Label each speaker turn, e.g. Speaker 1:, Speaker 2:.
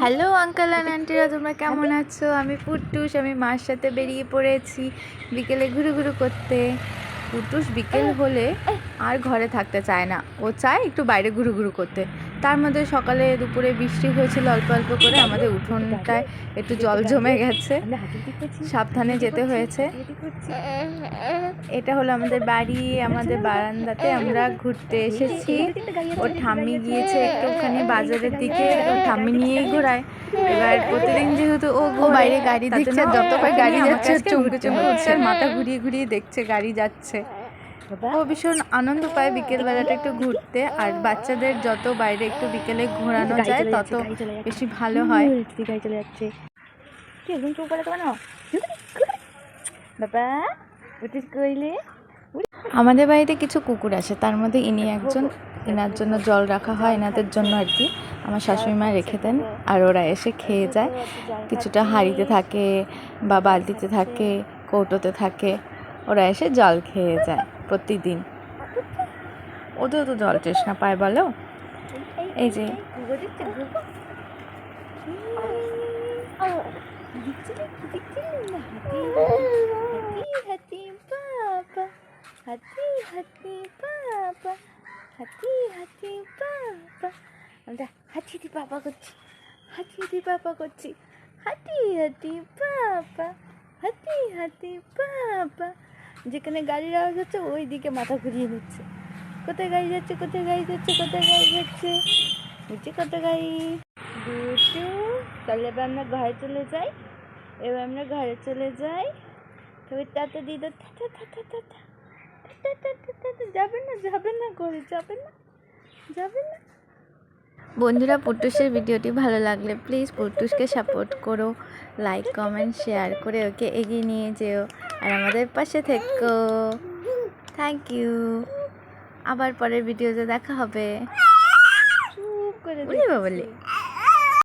Speaker 1: Hello uncle আর আন্টিরা তোমরা কেমন আছো? আমি পুট্টুস আমি মার সাথে বেরিয়ে পড়েছি বিকেলে ঘুরু ঘুরু করতে। পুট্টুস বিকেল হলে আর ঘরে থাকতে চায় না। ও চায় একটু বাইরে ঘুরু ঘুরু করতে। তার মধ্যে সকালে দুপুরে বৃষ্টি হয়েছিল অল্প অল্প করে। আমাদের উঠোনটায় একটু জল জমে গেছে। সাবধানে যেতে হয়েছে। এটা হলো আমাদের বাড়ি আমাদের বারান্দাতে আমরা ঘুরতে এসেছি। ওর ঠাম্মি গিয়েছে একটুখানি বাজারের দিকে। ওর ঠাম্মি নিয়েই ঘোরায়। এবার প্রতিদিন যেহেতু ও ও বাইরে গাড়ি দেখছে যতবার গাড়ি যাচ্ছে চমকে চমকে উঠছে মাথা ঘুরিয়ে ঘুরিয়ে দেখছে গাড়ি যাচ্ছে। ও ভীষণ আনন্দ পায় বিকেল বেলাটা একটু ঘুরতে আর বাচ্চাদের যত বাইরে একটু বিকেলে ঘোরানো যায় তত বেশি ভালো হয়।
Speaker 2: গাড়ি চলে যাচ্ছে। কি একদম চোখ করে কেন? বাবা কইলে?
Speaker 1: আমাদের বাড়িতে কিছু কুকুর আছে তার মধ্যে ইনি একজন এনার জন্য জল রাখা হয় এনাদের জন্য আর কি। আমার শাশুড়ি মা রেখে দেন আর ওরা এসে খেয়ে যায়। কিছুটা হাঁড়িতে থাকে বা বালতিতে থাকে কৌটোতে থাকে ওরা এসে জল খেয়ে যায়। প্রতিদিন। ওদের তো জল তৃষ্ণা পায় বলো? এই যে।
Speaker 2: হাতি হাতি, বাবা হাতি হাতি আমরা হাতি করছি করছি। হাতি হাতি হাতি হাতি, বাবা। যেখানে গাড়ির আওয়াজ হচ্ছে ওই দিকে মাথা ঘুরিয়ে নিচ্ছে কোথায় গাড়ি যাচ্ছে কোথায় গাড়ি যাচ্ছে কোথায় গাড়ি যাচ্ছে নিচে কোথায় গাড়ি দুটো তাহলে এবার আমরা ঘরে চলে যাই এবার আমরা ঘরে চলে যাই তবে টাটা দিদা টাটা টাটা টাটা যাবে না যাবে না ঘরে যাবে না যাবে না
Speaker 1: বন্ধুরা পুটুষের ভিডিওটি ভালো লাগলে প্লিজ পুটুষকে সাপোর্ট করো লাইক কমেন্ট শেয়ার করে ওকে এগিয়ে নিয়ে যেও। আর আমাদের পাশে থেকো। থ্যাংক ইউ আবার পরের ভিডিওতে দেখা হবে।
Speaker 2: করে
Speaker 1: বলি।